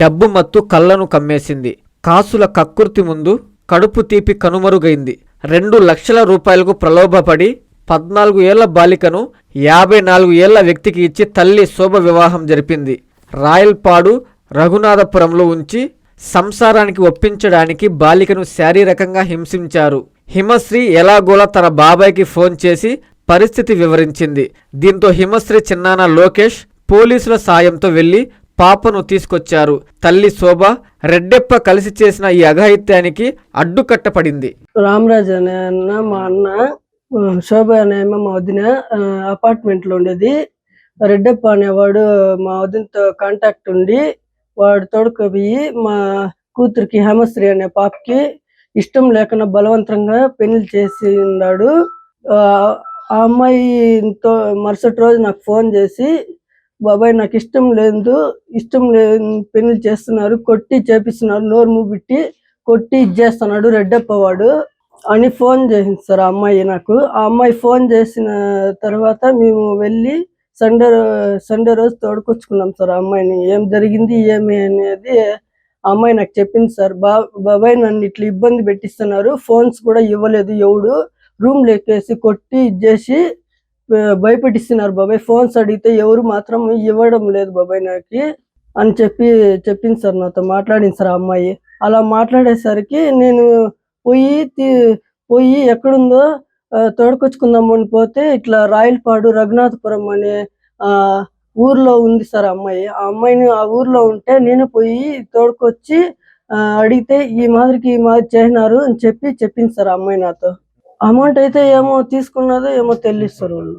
డబ్బు మత్తు కళ్ళను కమ్మేసింది. కాసుల కక్కుర్తి ముందు కడుపు తీపి కనుమరుగైంది. రెండు లక్షల రూపాయలకు ప్రలోభపడి పద్నాలుగు ఏళ్ళ బాలికను యాభై నాలుగు ఏళ్ళ వ్యక్తికి ఇచ్చి తల్లి శోభ వివాహం జరిపింది. రాయల్పాడు రఘునాథపురంలో ఉంచి సంసారానికి ఒప్పించడానికి బాలికను శారీరకంగా హింసించారు. హిమశ్రీ ఎలాగోలా తన బాబాయ్కి ఫోన్ చేసి పరిస్థితి వివరించింది. దీంతో హిమశ్రీ చిన్నాన లోకేష్ పోలీసుల సాయంతో వెళ్ళి పాపను తీసుకొచ్చారు. తల్లి శోభ రెడ్డెప్ప కలిసి చేసిన ఈ అఘాయిత్యానికి అడ్డుకట్టపడింది రామరాజు అనే అన్న మా అన్న శోభ అనే మా వదిన అపార్ట్మెంట్లో ఉండేది. రెడ్డప్ప అనేవాడు మా వదినతో కాంటాక్ట్ ఉండి వాడు తోడుకుపోయి మా కూతురికి హేమశ్రీ అనే పాపకి ఇష్టం లేకుండా బలవంతంగా పెళ్ళి చేసి ఉన్నాడు ఆ ఆ అమ్మాయితో మరుసటి రోజు నాకు ఫోన్ చేసి బాబాయ్ నాకు ఇష్టం లేదు ఇష్టం లేదు పెళ్ళి చేస్తున్నారు కొట్టి చేపిస్తున్నారు నోరు మూబిట్టి కొట్టి ఇచ్చేస్తున్నాడు రెడ్డప్ప వాడు అని ఫోన్ చేసింది సార్ ఆ అమ్మాయి నాకు. ఆ అమ్మాయి ఫోన్ చేసిన తర్వాత మేము వెళ్ళి సండే సండే రోజు తోడుకొచ్చుకున్నాం సార్ ఆ అమ్మాయిని. ఏం జరిగింది ఏమి అనేది ఆ అమ్మాయి నాకు చెప్పింది సార్. బా బాబాయ్ నన్ను ఇట్లా ఇబ్బంది పెట్టిస్తున్నారు ఫోన్స్ కూడా ఇవ్వలేదు ఎవడు. రూమ్ ఎక్కేసి కొట్టి ఇచ్చేసి భయపెట్టిస్తున్నారు బాబాయ్. ఫోన్స్ అడిగితే ఎవరు మాత్రం ఇవ్వడం లేదు బాబాయ్ నాకు అని చెప్పి చెప్పింది సార్ నాతో మాట్లాడింది సార్ అమ్మాయి. అలా మాట్లాడేసరికి నేను పోయి తీ- పోయి ఎక్కడుందో తోడుకొచ్చుకుందామని అని పోతే ఇట్లా రాయలపాడు రఘునాథపురం అనే ఆ ఊర్లో ఉంది సార్ అమ్మాయి. ఆ అమ్మాయిని ఆ ఊర్లో ఉంటే నేను పోయి తోడుకొచ్చి అడిగితే ఈ మాదిరికి ఈ మాదిరి చేసినారు అని చెప్పి చెప్పింది సార్ ఆ అమ్మాయి నాతో. అమౌంట్ అయితే ఏమో తీసుకున్నదో ఏమో తెలిస్తారు వాళ్ళు.